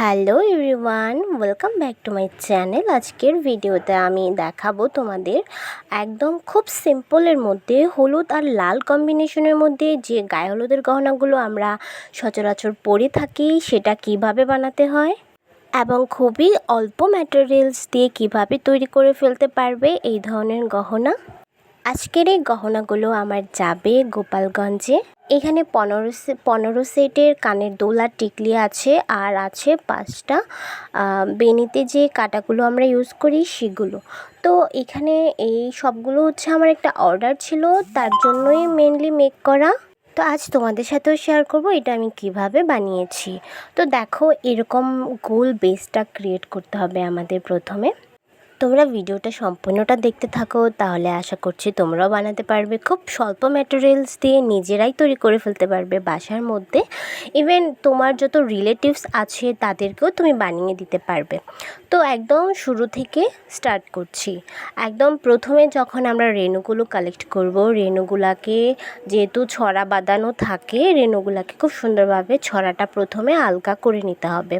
Hello everyone welcome back to my channel আজকের ভিডিওতে আমি দেখাবো তোমাদের একদম খুব সিম্পলের মধ্যে হলুদ আর লাল কম্বিনেশনের মধ্যে যে গায়ে হলুদের গহনাগুলো আমরা সচরাচর পরে থাকি, সেটা কীভাবে বানাতে হয় এবং খুবই অল্প ম্যাটেরিয়ালস দিয়ে কীভাবে তৈরি করে ফেলতে পারবে এই ধরনের গহনা। আজকের এই গহনাগুলো আমার যাবে গোপালগঞ্জে। এখানে পনেরো পনেরো সেটের কানের দোলার টিকলি আছে আর আছে পাঁচটা বেনিতে যে কাটাগুলো আমরা ইউজ করি সেগুলো। তো এখানে এই সবগুলো হচ্ছে আমার একটা অর্ডার ছিল, তার জন্যই মেনলি মেক করা। তো আজ তোমাদের সাথেও শেয়ার করব, এটা আমি কীভাবে বানিয়েছি। তো দেখো এরকম গোল বেসটা ক্রিয়েট করতে হবে আমাদের প্রথমে। তোমরা ভিডিওটা সম্পূর্ণটা দেখতে থাকো, তাহলে আশা করছি তোমরাও বানাতে পারবে। খুব স্বল্প ম্যাটেরিয়ালস দিয়ে নিজেরাই তৈরি করে ফেলতে পারবে বাসার মধ্যে। ইভেন তোমার যত রিলেটিভস আছে, তাদেরকেও তুমি বানিয়ে দিতে পারবে। তো একদম শুরু থেকে স্টার্ট করছি। একদম প্রথমে যখন আমরা রেণুগুলো কালেক্ট করব, রেণুগুলাকে যেহেতু ছড়া বাঁধানো থাকে, রেণুগুলাকে খুব সুন্দরভাবে ছড়াটা প্রথমে আলগা করে নিতে হবে।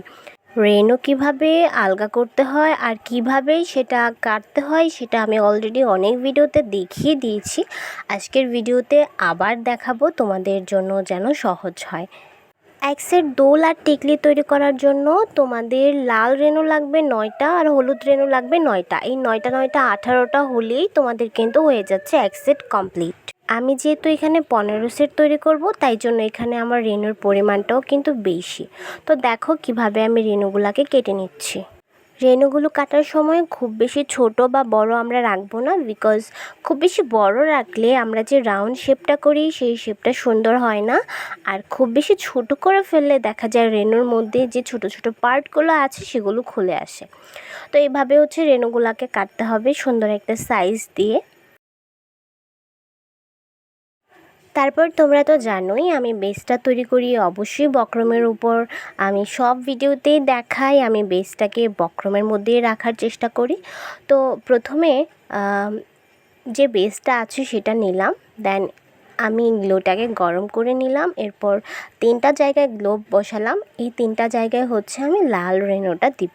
রেনও কীভাবে আলগা করতে হয় আর কীভাবে সেটা কাটতে হয়, সেটা আমি অলরেডি অনেক ভিডিওতে দেখিয়ে দিয়েছি। আজকের ভিডিওতে আবার দেখাবো তোমাদের জন্য যেন সহজ হয়। এক সেট দোল আর টিকলি তৈরি করার জন্য তোমাদের লাল রেনু লাগবে নয়টা আর হলুদ রেনু লাগবে নয়টা। এই নয়টা নয়টা আঠারোটা হলেই তোমাদের কিন্তু হয়ে যাচ্ছে এক সেট কমপ্লিট আমি যেহেতু এখানে পনেরো সেট তৈরি করব, তাই জন্য এখানে আমার রেনুর পরিমাণটাও কিন্তু বেশি। তো দেখো কীভাবে আমি রেনুগুলাকে কেটে নিচ্ছি। রেনুগুলো কাটার সময় খুব বেশি ছোট বা বড় আমরা রাখব না বিকজ খুব বেশি বড় রাখলে আমরা যে রাউন্ড শেপটা করি, সেই শেপটা সুন্দর হয় না। আর খুব বেশি ছোট করে ফেললে দেখা যায় রেনুর মধ্যে যে ছোট ছোট পার্টগুলো আছে, সেগুলো খুলে আসে। তো এইভাবে হচ্ছে রেনুগুলাকে কাটতে হবে সুন্দর একটা সাইজ দিয়ে। তারপর তোমরা তো জানোই, আমি বেসটা তৈরি করি। অবশ্যই বক্রমের উপর আমি সব ভিডিওতেই দেখাই, আমি বেসটাকে বক্রমের মধ্যেই রাখার চেষ্টা করি। তো প্রথমে যে বেসটা আছে সেটা নিলাম দেন আমি গ্লোটাকে গরম করে নিলাম, এরপর তিনটা জায়গায় গ্লোব বসালাম, এই তিনটা জায়গায় হচ্ছে আমি লাল রেনোটা দিব।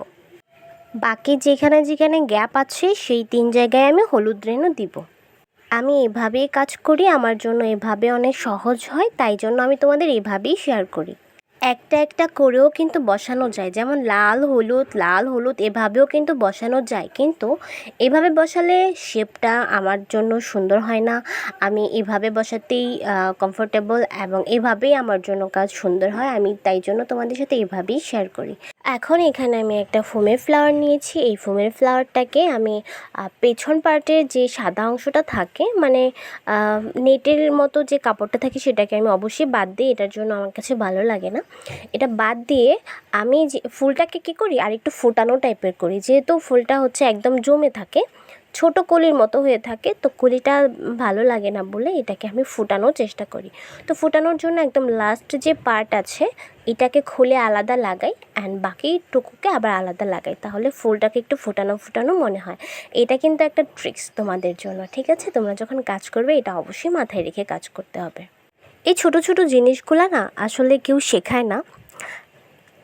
বাকি যেখানে যেখানে গ্যাপ আছে, সেই তিন জায়গায় আমি হলুদ রেনও দিব। আমি এভাবেই কাজ করি, আমার জন্য এভাবে অনেক সহজ হয়, তাই জন্য আমি তোমাদের এভাবেই শেয়ার করি। একটা একটা করেও কিন্তু বসানো যায়। যেমন লাল, হলুদ লাল, হলুদ এভাবেও কিন্তু বসানো যায়। কিন্তু এভাবে বসালে শেপটা আমার জন্য সুন্দর হয় না। আমি এভাবে বসাতেই কমফোর্টেবল এবং এভাবেই আমার জন্য কাজ সুন্দর হয়। আমি তাই জন্য তোমাদের সাথে এভাবেই শেয়ার করি। এখন এখানে আমি একটা ফোমের ফ্লাওয়ার নিয়েছি। এই ফোমের ফ্লাওয়ারটাকে আমি পেছন পার্টের যে সাদা অংশটা থাকে মানে নেটের মতো যে কাপড়টা থাকে সেটাকে আমি অবশ্যই বাদ দিই এটার জন্য আমার কাছে ভালো লাগে না। এটা বাদ দিয়ে আমি যে ফুলটাকে কী করি? আর একটু ফোটানো টাইপের করি। যেহেতু ফুলটা হচ্ছে একদম জমে থাকে, ছোট কলির মতো হয়ে থাকে, তো কলিটা ভালো লাগে না বলে এটাকে আমি ফুটানোর চেষ্টা করি। তো ফুটানোর জন্য একদম লাস্ট যে পার্ট আছে, এটাকে খুলে আলাদা লাগাই অ্যান্ড বাকি টুকুকে আবার আলাদা লাগাই। তাহলে ফুলটাকে একটু ফোটানো ফোটানো মনে হয়। এটা কিন্তু একটা ট্রিক্স তোমাদের জন্য, ঠিক আছে? তোমরা যখন কাজ করবে, এটা অবশ্যই মাথায় রেখে কাজ করতে হবে। এই ছোট ছোট জিনিসগুলো না আসলে কেউ শেখায় না।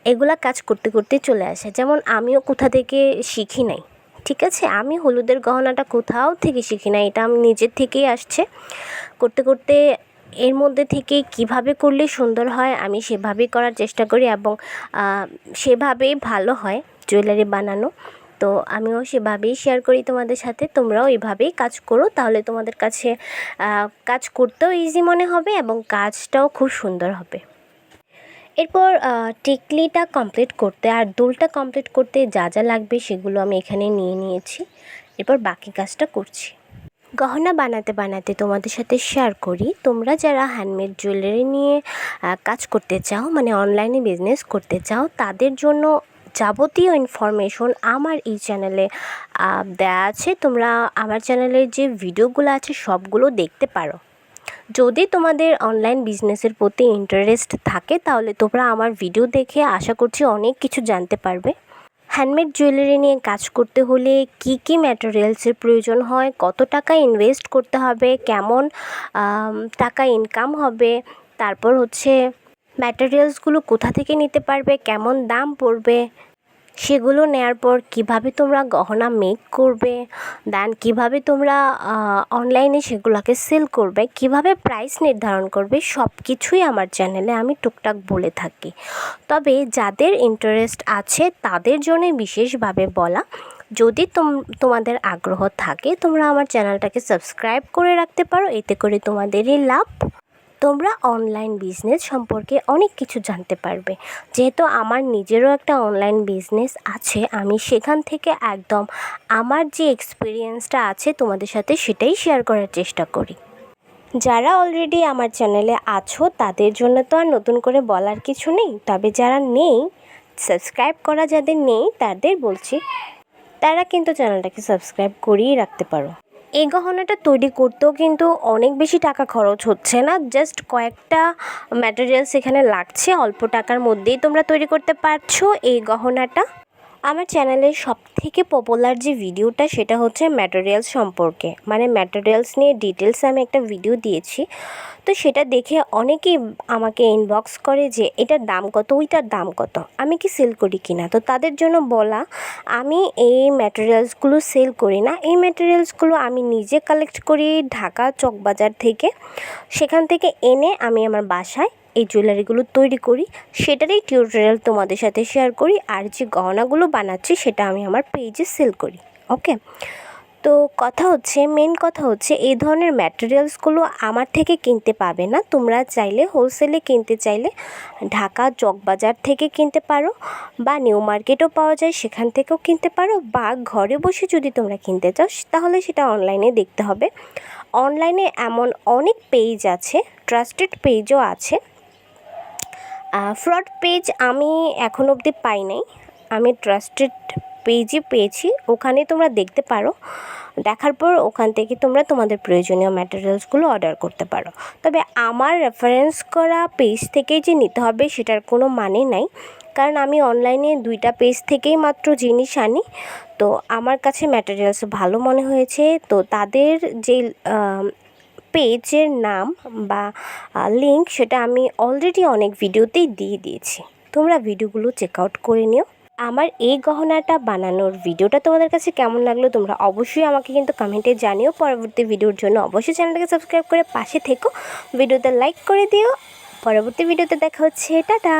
এগুলা কাজ করতে করতে চলে আসে। যেমন আমিও কোথা থেকে শিখি নাই, ঠিক আছে? আমি হলুদের গহনাটা কোথাও থেকে শিখি নাই, এটা আমি নিজের থেকেই আসছে। করতে করতে এর মধ্যে থেকে কীভাবে করলে সুন্দর হয়, আমি সেভাবেই করার চেষ্টা করি এবং সেভাবেই ভালো হয়, জুয়েলারি বানানো। তো আমিও সেভাবেই শেয়ার করি তোমাদের সাথে। তোমরাও এভাবেই কাজ করো, তাহলে তোমাদের কাছে কাজ করতেও ইজি মনে হবে এবং কাজটাও খুব সুন্দর হবে। এরপর টিকলিটা কমপ্লিট করতে, আর দুলটা কমপ্লিট করতে যা যা লাগবে সেগুলো আমি এখানে নিয়ে নিয়েছি। এরপর বাকি কাজটা করছি। গহনা বানাতে বানাতে তোমাদের সাথে শেয়ার করি। তোমরা যারা হ্যান্ডমেড জুয়েলারি নিয়ে কাজ করতে চাও মানে অনলাইনে বিজনেস করতে চাও, তাদের জন্য যাবতীয় ইনফরমেশন আমার এই চ্যানেলে দেয়া আছে। তোমরা আমার চ্যানেলের যে ভিডিওগুলো আছে, সবগুলো দেখতে পারো। যদি তোমাদের অনলাইন বিজনেসের প্রতি ইন্টারেস্ট থাকে, তাহলে তোমরা আমার ভিডিও দেখে আশা করছি অনেক কিছু জানতে পারবে। হ্যান্ডমেড জুয়েলারি নিয়ে কাজ করতে হলে কি কি ম্যাটেরিয়ালসের প্রয়োজন হয়, কত টাকা ইনভেস্ট করতে হবে, কেমন টাকা ইনকাম হবে, তারপর হচ্ছে ম্যাটেরিয়ালসগুলো কোথা থেকে নিতে পারবে, কেমন দাম পড়বে সেগুলো নেওয়ার পর কীভাবে তোমরা গহনা মেক করবে? দেন কীভাবে তোমরা অনলাইনে সেগুলোকে সেল করবে? কীভাবে প্রাইস নির্ধারণ করবে? সব কিছুই আমার চ্যানেলে আমি টুকটাক বলে থাকি। তবে যাদের ইন্টারেস্ট আছে, তাদের জন্য বিশেষভাবে বলা, যদি তোম, তোমাদের আগ্রহ থাকে, তোমরা আমার চ্যানেলটাকে সাবস্ক্রাইব করে রাখতে পারো। এতে করে তোমাদেরই লাভ। তোমরা অনলাইন বিজনেস সম্পর্কে অনেক কিছু জানতে পারবে। যেহেতু আমার নিজেরও একটা অনলাইন বিজনেস আছে, আমি সেখান থেকে একদম আমার যে এক্সপিরিয়েন্সটা আছে তোমাদের সাথে সেটাই শেয়ার করার চেষ্টা করি। যারা অলরেডি আমার চ্যানেলে আছো, তাদের জন্য তো আর নতুন করে বলার কিছু নেই। তবে যারা নেই সাবস্ক্রাইব করা যাদের নেই, তাদের বলছি, তারা কিন্তু চ্যানেলটাকে সাবস্ক্রাইব করিয়ে রাখতে পারো। এই গহনাটা তৈরি করতেও কিন্তু অনেক বেশি টাকা খরচ হচ্ছে না। জাস্ট কয়েকটা ম্যাটেরিয়ালস এখানে লাগছে, অল্প টাকার মধ্যেই তোমরা তৈরি করতে পারছ এই গহনাটা। আমার চ্যানেলের সব থেকে পপুলার যে ভিডিওটা সেটা হচ্ছে ম্যাটেরিয়ালস সম্পর্কে। মানে ম্যাটেরিয়ালস নিয়ে ডিটেলসে আমি একটা ভিডিও দিয়েছি। তো সেটা দেখে অনেকেই আমাকে ইনবক্স করে যে, এটার দাম কত? ওইটার দাম কত? আমি কি সেল করি কি না তো তাদের জন্য বলা, আমি এই ম্যাটেরিয়ালসগুলো সেল করি না। এই ম্যাটেরিয়ালসগুলো আমি নিজে কালেক্ট করি ঢাকা চকবাজার থেকে। সেখান থেকে এনে আমি আমার বাসায় এই জুয়েলারিগুলো তৈরি করি, সেটারই টিউটোরিয়াল তোমাদের সাথে শেয়ার করি, আর যে গহনাগুলো বানাচ্ছি সেটা আমি আমার পেজে সেল করি ওকে তো কথা হচ্ছে মেন কথা হচ্ছে, এই ধরনের ম্যাটেরিয়ালসগুলো আমার থেকে কিনতে পাবে না, তোমরা চাইলে হোলসেলে কিনতে চাইলে ঢাকা চকবাজার থেকে কিনতে পারো, বা নিউ মার্কেটও পাওয়া যায়, সেখান থেকেও কিনতে পারো, বা ঘরে বসে যদি তোমরা কিনতে চাও, তাহলে সেটা অনলাইনে দেখতে হবে। অনলাইনে এমন অনেক পেজ আছে ট্রাস্টেড পেজও আছে ফ্রড পেজ আমি এখন অবধি পাই নাই। আমি ট্রাস্টেড পেজই পেয়েছি। ওখানে তোমরা দেখতে পারো। দেখার পর ওখান থেকে তোমরা তোমাদের প্রয়োজনীয় ম্যাটেরিয়ালসগুলো অর্ডার করতে পারো। তবে আমার রেফারেন্স করা পেজ থেকেই যে নিতে হবে সেটার কোনো মানে নাই। কারণ আমি অনলাইনে দুইটা পেজ থেকেই মাত্র জিনিস আনি। তো আমার কাছে ম্যাটেরিয়ালস ভালো মনে হয়েছে। তো তাদের যে পেজের নাম বা লিঙ্ক সেটা আমি অলরেডি অনেক ভিডিওতেই দিয়ে দিয়েছি। তোমরা ভিডিওগুলো চেক আউট করে নিও। আমার এই গহনাটা বানানোর ভিডিওটা তোমাদের কাছে কেমন লাগল তোমরা অবশ্যই আমাকে কিন্তু কমেন্টে জানিও। পরবর্তী ভিডিওর জন্য অবশ্যই চ্যানেলটাকে সাবস্ক্রাইব করে পাশে থেকো। ভিডিওতে লাইক করে দিও। পরবর্তী ভিডিওতে দেখা হচ্ছে। টাটা!